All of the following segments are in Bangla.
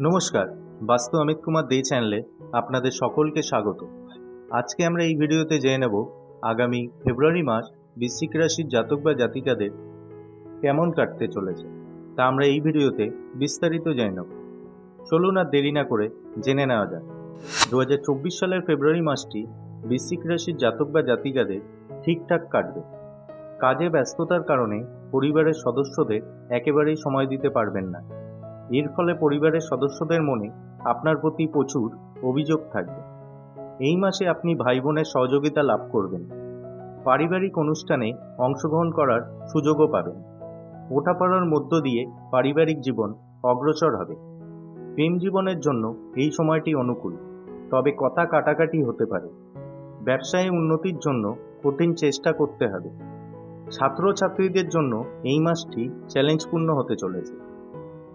নমস্কার, বাস্তু অমিত কুমার দে চ্যানেলে আপনাদের সকলকে স্বাগত। আজকে আমরা এই ভিডিওতে জেনে নেব আগামী ফেব্রুয়ারি মাস বৃশ্চিক রাশির জাতক বা জাতিকাদের কেমন কাটতে চলেছে। তা আমরা এই ভিডিওতে বিস্তারিত জেনে নেব। চলুন আর দেরি না করে জেনে নেওয়া যাক। দু হাজার চব্বিশ সালের ফেব্রুয়ারি মাসটি বৃশ্চিক রাশির জাতক বা জাতিকাদের ঠিকঠাক কাটবে। কাজে ব্যস্ততার কারণে পরিবারের সদস্যদের একেবারেই সময় দিতে পারবেন না। এর ফলে পরিবারের সদস্যদের মনে আপনার প্রতি প্রচুর অভিযোগ থাকবে। এই মাসে আপনি ভাই বোনের সহযোগিতা লাভ করবেন। পারিবারিক অনুষ্ঠানে অংশগ্রহণ করার সুযোগও পাবেন। ওঠাপড়ার মধ্য দিয়ে পারিবারিক জীবন অগ্রসর হবে। প্রেম জীবনের জন্য এই সময়টি অনুকূল, তবে কথা কাটাকাটি হতে পারে। ব্যবসায় উন্নতির জন্য কঠিন চেষ্টা করতে হবে। ছাত্রছাত্রীদের জন্য এই মাসটি চ্যালেঞ্জপূর্ণ হতে চলেছে।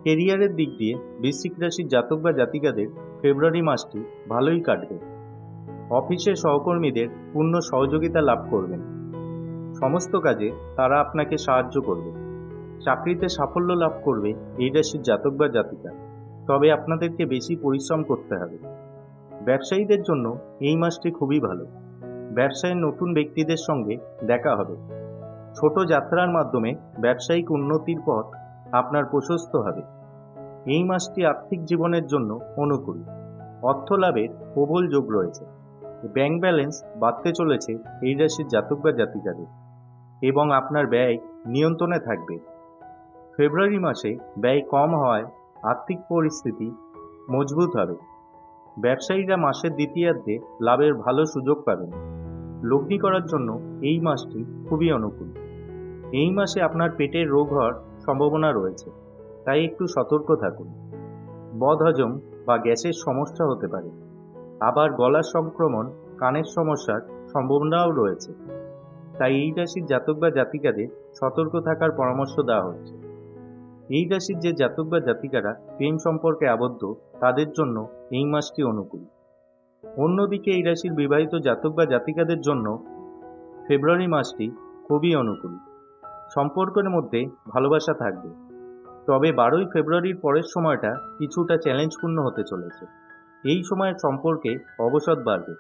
কেরিয়ারের দিক দিয়ে বৃশ্চিক রাশির জাতক বা জাতিকাদের ফেব্রুয়ারি মাসটি ভালোই কাটবে। অফিসের সহকর্মীদের পূর্ণ সহযোগিতা লাভ করবেন। সমস্ত কাজে তারা আপনাকে সাহায্য করবে। চাকরিতে সাফল্য লাভ করবে এই রাশির জাতক বা জাতিকা। তবে আপনাদেরকে বেশি পরিশ্রম করতে হবে। ব্যবসায়ীদের জন্য এই মাসটি খুবই ভালো। ব্যবসায়ের নতুন ব্যক্তিদের সঙ্গে দেখা হবে। ছোট যাত্রার মাধ্যমে ব্যবসায়িক উন্নতির পথ আপনার প্রশস্ত হবে। এই মাসটি আর্থিক জীবনের জন্য অনুকূল। অর্থ লাভের প্রবল যোগ রয়েছে। ব্যাংক ব্যালেন্স বাড়তে চলেছে এই রাশির জাতক বা জাতিকাদের এবং আপনার ব্যয় নিয়ন্ত্রণে থাকবে। ফেব্রুয়ারি মাসে ব্যয় কম হওয়ায় আর্থিক পরিস্থিতি মজবুত হবে। ব্যবসায়ীরা মাসের দ্বিতীয়ার্ধে লাভের ভালো সুযোগ পাবেন। লগ্নি করার জন্য এই মাসটি খুবই অনুকূল। এই মাসে আপনার পেটের রোগ হওয়ার সম্ভাবনা রয়েছে, তাই একটু সতর্ক থাকুন। বদহজম বা গ্যাসের সমস্যা হতে পারে। আবার গলার সংক্রমণ, কানের সমস্যার সম্ভাবনাও রয়েছে। তাই এই রাশির জাতক বা জাতিকাদের সতর্ক থাকার পরামর্শ দেওয়া হচ্ছে। এই রাশির যে জাতক বা জাতিকারা প্রেম সম্পর্কে আবদ্ধ, তাদের জন্য এই মাসটি অনুকূল। অন্যদিকে এই রাশির বিবাহিত জাতক বা জাতিকাদের জন্য ফেব্রুয়ারি মাসটি খুবই অনুকূল। সম্পর্কের মধ্যে ভালোবাসা থাকবে। তবে বারোই ফেব্রুয়ারির পরের সময়টা কিছুটা চ্যালেঞ্জপূর্ণ হতে চলেছে। এই সময়ের সম্পর্কে অবসাদ বাড়বে।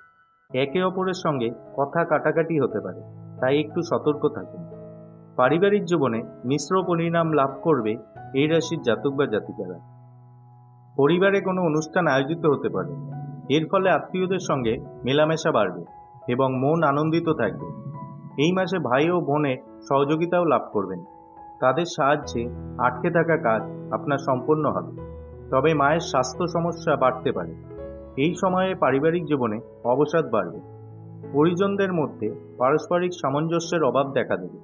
একে অপরের সঙ্গে কথা কাটাকাটি হতে পারে, তাই একটু সতর্ক থাকুন। পারিবারিক জীবনে মিশ্র পরিণাম লাভ করবে এই রাশির জাতক বা জাতিকারা। পরিবারে কোনো অনুষ্ঠান আয়োজিত হতে পারে। এর ফলে আত্মীয়দের সঙ্গে মেলামেশা বাড়বে এবং মন আনন্দিত থাকবে। এই মাসে ভাই ও বোনের সহযোগিতাও লাভ করবেন। তাদের সাহায্যে আটকে থাকা কাজ আপনার সম্পন্ন হবে। তবে মায়ের স্বাস্থ্য সমস্যা বাড়তে পারে। এই সময়ে পারিবারিক জীবনে অবসাদ বাড়বে। পরিজনদের মধ্যে পারস্পরিক সামঞ্জস্যের অভাব দেখা দেবে।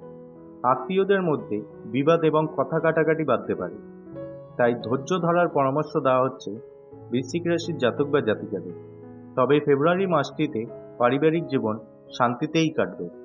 আত্মীয়দের মধ্যে বিবাদ এবং কথা কাটাকাটি বাড়তে পারে। তাই ধৈর্য ধরার পরামর্শ দেওয়া হচ্ছে বৃশ্চিক রাশির জাতক বা জাতিকাদের। তবে ফেব্রুয়ারি মাসটিতে পারিবারিক জীবন শান্তিতেই কাটবে।